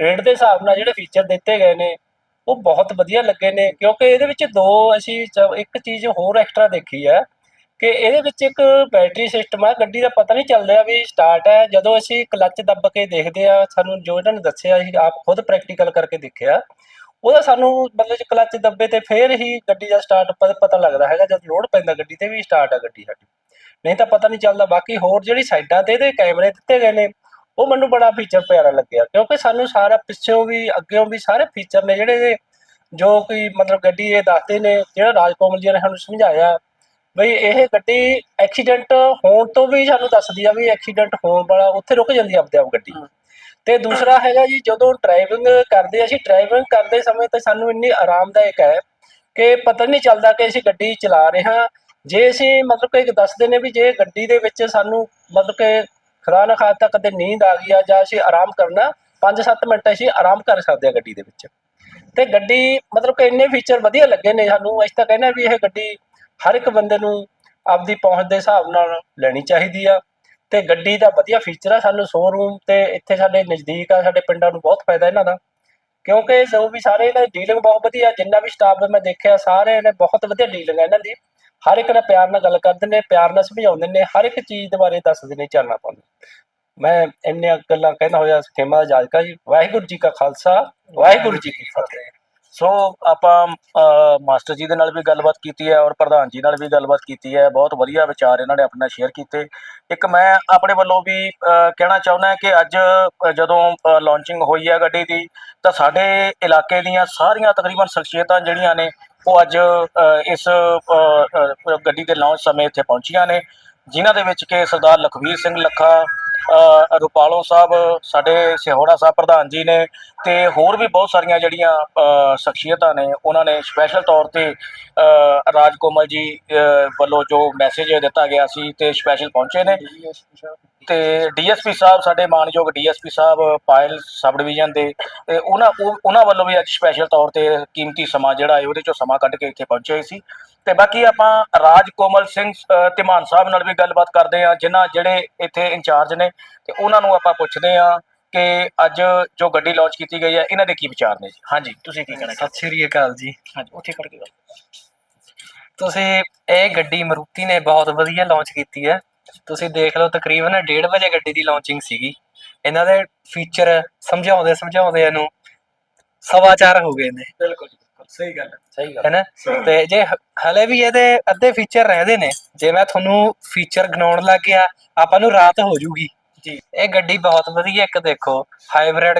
Rate ਦੇ ਹਿਸਾਬ ਨਾਲ ਜਿਹੜੇ ਫੀਚਰ ਦਿੱਤੇ ਗਏ ਨੇ, ਉਹ ਬਹੁਤ ਵਧੀਆ ਲੱਗੇ ਨੇ, ਕਿਉਂਕਿ ਇਹਦੇ ਵਿੱਚ ਦੋ ਅਸੀਂ ਚ- ਇੱਕ ਚੀਜ਼ ਹੋਰ ਐਕਸਟਰਾ ਦੇਖੀ ਹੈ ਕਿ ਇਹਦੇ ਵਿੱਚ ਇੱਕ ਬੈਟਰੀ ਸਿਸਟਮ ਆ, ਗੱਡੀ ਦਾ ਪਤਾ ਨਹੀਂ ਚੱਲ ਰਿਹਾ ਵੀ ਸਟਾਰਟ ਹੈ, ਜਦੋਂ ਅਸੀਂ ਕਲੱਚ ਦੱਬ ਕੇ ਦੇਖਦੇ ਆ ਸਾਨੂੰ ਜੋ ਇਹਨਾਂ ਨੇ ਦੱਸਿਆ ਅਸੀਂ ਆਪ ਖੁਦ ਪ੍ਰੈਕਟੀਕਲ ਕਰਕੇ ਦੇਖਿਆ, ਉਹਦਾ ਸਾਨੂੰ ਮਤਲਬ ਕਲੱਚ ਦੱਬੇ ਤੇ ਫੇਰ ਹੀ ਗੱਡੀ ਦਾ ਸਟਾਰਟ ਪਤਾ ਲੱਗਦਾ ਹੈਗਾ, ਜਦ ਲੋਡ ਪੈਂਦਾ ਗੱਡੀ ਤੇ ਵੀ ਸਟਾਰਟ ਆ ਗੱਡੀ ਸਾਡੀ। ਨਹੀਂ ਤਾਂ ਪਤਾ ਨਹੀਂ ਚੱਲਦਾ, ਬਾਕੀ ਹੋਰ ਜਿਹੜੀ ਸਾਈਡਾਂ ਤੇ ਇਹਦੇ ਕੈਮਰੇ ਦਿੱਤੇ ਗਏ ਨੇ ਉਹ ਮੈਨੂੰ ਬੜਾ ਫੀਚਰ ਪਿਆਰਾ ਲੱਗਿਆ ਕਿਉਂਕਿ ਸਾਨੂੰ ਸਾਰਾ ਪਿੱਛੋਂ ਵੀ ਅੱਗੇੋਂ ਵੀ ਸਾਰੇ ਫੀਚਰ ਨੇ ਜਿਹੜੇ ਜੋ ਕੋਈ ਮਤਲਬ ਗੱਡੀ ਇਹ ਦੱਸਦੇ ਨੇ ਜਿਹੜਾ ਰਾਜਕੋਮਲ ਜੀ ਨੇ ਸਾਨੂੰ ਸਮਝਾਇਆ ਬਈ ਇਹ ਗੱਡੀ ਐਕਸੀਡੈਂਟ ਹੋਣ ਤੋਂ ਵੀ ਸਾਨੂੰ ਦੱਸਦੀ ਆ ਵੀ ਐਕਸੀਡੈਂਟ ਹੋਣ ਵਾਲਾ ਉੱਥੇ ਰੁਕ ਜਾਂਦੀ ਆ ਆਪਦੇ ਆਪ ਗੱਡੀ। ਤੇ ਦੂਸਰਾ ਹੈਗਾ ਜੀ ਜਦੋਂ ਡਰਾਈਵਿੰਗ ਕਰਦੇ ਅਸੀਂ ਡਰਾਈਵਿੰਗ ਕਰਦੇ ਸਮੇਂ ਤੇ ਸਾਨੂੰ ਇੰਨੀ ਆਰਾਮਦਾਇਕ ਹੈ ਕਿ ਪਤਾ ਨਹੀਂ ਚੱਲਦਾ ਕਿ ਅਸੀਂ ਗੱਡੀ ਚਲਾ ਰਹੇ ਹਾਂ। ਜੇ ਅਸੀਂ ਮਤਲਬ ਕਿ ਦੱਸਦੇ ਨੇ ਵੀ ਜੇ ਗੱਡੀ ਦੇ ਵਿੱਚ ਸਾਨੂੰ ਮਤਲਬ ਕਿ ਖੁਦਾ ਨਾ ਖਾਤਾ ਕਦੇ ਨੀਂਦ ਆ ਗਈ ਆ ਜਾਂ ਅਸੀਂ ਆਰਾਮ ਕਰਨਾ 5-7 ਮਿੰਟ ਅਸੀਂ ਆਰਾਮ ਕਰ ਸਕਦੇ ਆ ਗੱਡੀ ਦੇ ਵਿੱਚ। ਤੇ ਗੱਡੀ ਮਤਲਬ ਕਿ ਇੰਨੇ ਫੀਚਰ ਵਧੀਆ ਲੱਗੇ ਨੇ ਸਾਨੂੰ, ਅਸੀਂ ਤਾਂ ਕਹਿੰਦੇ ਆ ਵੀ ਇਹ ਗੱਡੀ ਹਰ ਇੱਕ ਬੰਦੇ ਨੂੰ ਆਪਦੀ ਪਹੁੰਚ ਦੇ ਹਿਸਾਬ ਨਾਲ ਲੈਣੀ ਚਾਹੀਦੀ ਆ। ਤੇ ਗੱਡੀ ਦਾ ਵਧੀਆ ਫੀਚਰ ਆ ਸਾਨੂੰ ਸ਼ੋਰੂਮ ਤੇ ਇੱਥੇ ਸਾਡੇ ਨਜ਼ਦੀਕ ਆ, ਸਾਡੇ ਪਿੰਡਾਂ ਨੂੰ ਬਹੁਤ ਫਾਇਦਾ ਇਹਨਾਂ ਦਾ। ਕਿਉਂਕਿ ਜੋ ਵੀ ਸਾਰੇ ਇਹਨਾਂ ਦੀ ਡੀਲਿੰਗ ਬਹੁਤ ਵਧੀਆ, ਜਿੰਨਾ ਵੀ ਸਟਾਫ ਮੈਂ ਦੇਖਿਆ ਸਾਰੇ ਨੇ ਬਹੁਤ ਵਧੀਆ ਡੀਲਿੰਗ ਆ ਇਹਨਾਂ ਦੀ। ਹਰ ਇੱਕ ਨਾਲ ਪਿਆਰ ਨਾਲ ਗੱਲ ਕਰਦੇ ਨੇ, ਪਿਆਰ ਨਾਲ ਸਮਝਾਉਂਦੇ ਨੇ, ਹਰ ਇੱਕ ਚੀਜ਼ ਦੇ ਬਾਰੇ ਦੱਸਦੇ ਨੇ ਚੱਲਣਾ ਪਾਉਂਦੇ ਮੈਂ ਇੰਨੀਆਂ ਗੱਲਾਂ ਕਹਿੰਦਾ ਹੋਇਆ ਖੇਮਾ ਦਾ ਜਾਜਕਾ ਜੀ, ਵਾਹਿਗੁਰੂ ਜੀ ਕਾ ਖਾਲਸਾ, ਵਾਹਿਗੁਰੂ ਜੀ ਕੀ ਫਤਿਹ। ਸੋ ਆਪਾਂ ਮਾਸਟਰ ਜੀ ਦੇ ਨਾਲ ਵੀ ਗੱਲਬਾਤ ਕੀਤੀ ਹੈ ਔਰ ਪ੍ਰਧਾਨ ਜੀ ਨਾਲ ਵੀ ਗੱਲਬਾਤ ਕੀਤੀ ਹੈ। ਬਹੁਤ ਵਧੀਆ ਵਿਚਾਰ ਇਹਨਾਂ ਨੇ ਆਪਣਾ ਸ਼ੇਅਰ ਕੀਤੇ। ਇੱਕ ਮੈਂ ਆਪਣੇ ਵੱਲੋਂ ਵੀ ਕਹਿਣਾ ਚਾਹੁੰਦਾ ਕਿ ਅੱਜ ਜਦੋਂ ਲਾਂਚਿੰਗ ਹੋਈ ਹੈ ਗੱਡੀ ਦੀ, ਤਾਂ ਸਾਡੇ ਇਲਾਕੇ ਦੀਆਂ ਸਾਰੀਆਂ ਤਕਰੀਬਨ ਸ਼ਖਸੀਅਤਾਂ ਜਿਹੜੀਆਂ ਨੇ ਉਹ ਅੱਜ ਇਸ ਗੱਡੀ ਦੇ ਲਾਂਚ ਸਮੇਂ ਇੱਥੇ ਪਹੁੰਚੀਆਂ ਨੇ ਜਿਨ੍ਹਾਂ ਦੇ ਵਿੱਚ ਕਿ ਸਰਦਾਰ ਲਖਵੀਰ ਸਿੰਘ ਲੱਖਾ ਰੁਪਾਲੋ ਸਾਹਿਬ ਸਾਡੇ ਸਿਹੋੜਾ ਸਾਹਿਬ ਪ੍ਰਧਾਨ ਜੀ ਨੇ ਤੇ ਹੋਰ ਵੀ ਬਹੁਤ ਸਾਰੀਆਂ ਜਿਹੜੀਆਂ ਸ਼ਖਸੀਅਤਾਂ ਨੇ ਉਹਨਾਂ ਨੇ ਸਪੈਸ਼ਲ ਤੌਰ ਤੇ ਅ, ਰਾਜ ਕੋਮਲ ਜੀ ਵੱਲੋਂ ਜੋ ਮੈਸੇਜ ਦਿੱਤਾ ਗਿਆ ਸੀ ਤੇ ਸਪੈਸ਼ਲ ਪਹੁੰਚੇ ਨੇ। ਤੇ ਡੀਐਸਪੀ ਸਾਹਿਬ ਸਾਡੇ ਮਾਨਯੋਗ ਡੀਐਸਪੀ ਸਾਹਿਬ ਪਾਇਲ ਸਬ ਡਿਵੀਜ਼ਨ ਦੇ ਤੇ ਉਹਨਾਂ ਉਹ- ਉਹਨਾਂ ਵੱਲੋਂ ਵੀ ਅੱਜ ਸਪੈਸ਼ਲ ਤੌਰ ਤੇ ਕੀਮਤੀ ਸਮਾਂ ਜਿਹੜਾ ਹੈ ਉਹਦੇ ਚੋਂ ਸਮਾਂ ਕੱਢ ਕੇ ਇੱਥੇ ਪਹੁੰਚੇ ਹੋਏ ਸੀ। ਤੇ ਬਾਕੀ ਆਪਾਂ ਰਾਜ ਕੋਮਲ ਸਿੰਘ ਅ, ਧੀਮਾਨ ਸਾਹਿਬ ਨਾਲ ਵੀ ਗੱਲਬਾਤ ਕਰਦੇ ਆ ਜਿਨ੍ਹਾਂ ਜਿਹੜੇ ਇੱਥੇ ਇੰਚਾਰਜ ਨੇ ਤੇ ਉਹਨਾਂ ਨੂੰ ਆਪਾਂ ਪੁੱਛਦੇ ਆ ਕਿ ਅੱਜ ਜੋ ਗੱਡੀ ਲਾਂਚ ਕੀਤੀ ਗਈ ਹੈ ਇਹਨਾਂ ਦੇ ਕੀ ਵਿਚਾਰ ਨੇ ਜੀ? ਹਾਂਜੀ ਤੁਸੀਂ ਕੀ ਕਹਿਣਾ ਸਤਿ ਸ਼੍ਰੀ ਅਕਾਲ ਜੀ। ਹਾਂਜੀ ਉੱਥੇ ਖੜ ਕੇ ਗੱਲ। ਤੁਸੀਂ ਇਹ ਗੱਡੀ ਮਰੂਤੀ ਨੇ ਬਹੁਤ ਵਧੀਆ ਲਾਂਚ ਕੀਤੀ ਹੈ। ਤੁਸੀਂ ਦੇਖ ਲਓ ਤਕਰੀਬਨ 1:30 ਵਜੇ ਗੱਡੀ ਦੀ ਲਾਂਚਿੰਗ ਸੀਗੀ। ਇਹਨਾਂ ਦੇ ਫੀਚਰ ਸਮਝਾਉਂਦੇ ਸਮਝਾਉਂਦੇ ਇਹਨੂੰ ਸਵਾ ਚਾਰ ਹੋ ਗਏ ਨੇ। ਬਿਲਕੁਲ ਜੀ ਬਿਲਕੁਲ। ਸਹੀ ਗੱਲ ਹੈ। ਸਹੀ ਗੱਲ। ਹੈਨਾ? ਤੇ ਜੇ ਹ- ਹਲੇ ਵੀ ਇਹਦੇ ਅੱਧੇ ਫੀਚਰ ਰਹਿੰਦੇ ਨੇ ਜੇ ਮੈਂ ਤੁਹਾਨੂੰ ਫੀਚਰ ਗਿਣਾਉਣ ਲੱਗ ਗਿਆ ਆਪਾਂ ਨੂੰ ਰਾਤ ਹੋ ਜੂਗੀ। ਜੀ। ਇਹ ਗੱਡੀ ਬਹੁਤ ਵਧੀਆ ਇੱਕ ਦੇਖੋ ਹਾਈਬ੍ਰਿਡ